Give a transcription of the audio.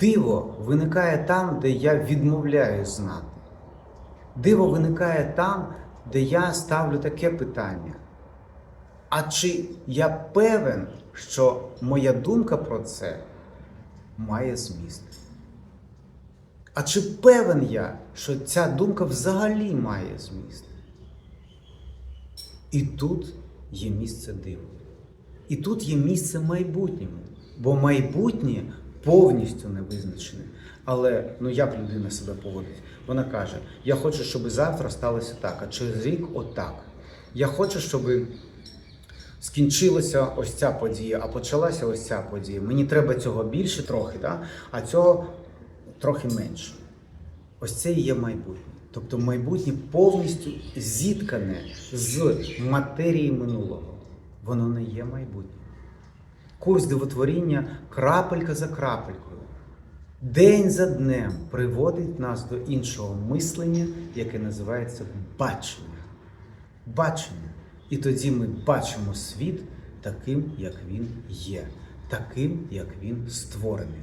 Диво виникає там, де я відмовляюсь знати. Диво виникає там, де я ставлю таке питання. А чи я певен, що моя думка про це має зміст? А чи певен я, що ця думка взагалі має зміст? І тут є місце диву. І тут є місце майбутньому. Бо майбутнє повністю не визначене. Але ну як людина себе поводить? Вона каже: Я хочу, щоб завтра сталося так, а через рік отак. Я хочу, щоб скінчилася ось ця подія, а почалася ось ця подія. Мені треба цього більше трохи, да? а цього трохи менше. Ось це і є майбутнє. Тобто майбутнє повністю зіткане з матерії минулого. Воно не є майбутнє. Курс дивотворіння крапелька за крапелькою, день за днем приводить нас до іншого мислення, яке називається бачення. Бачення. І тоді ми бачимо світ таким, як він є, таким, як він створений.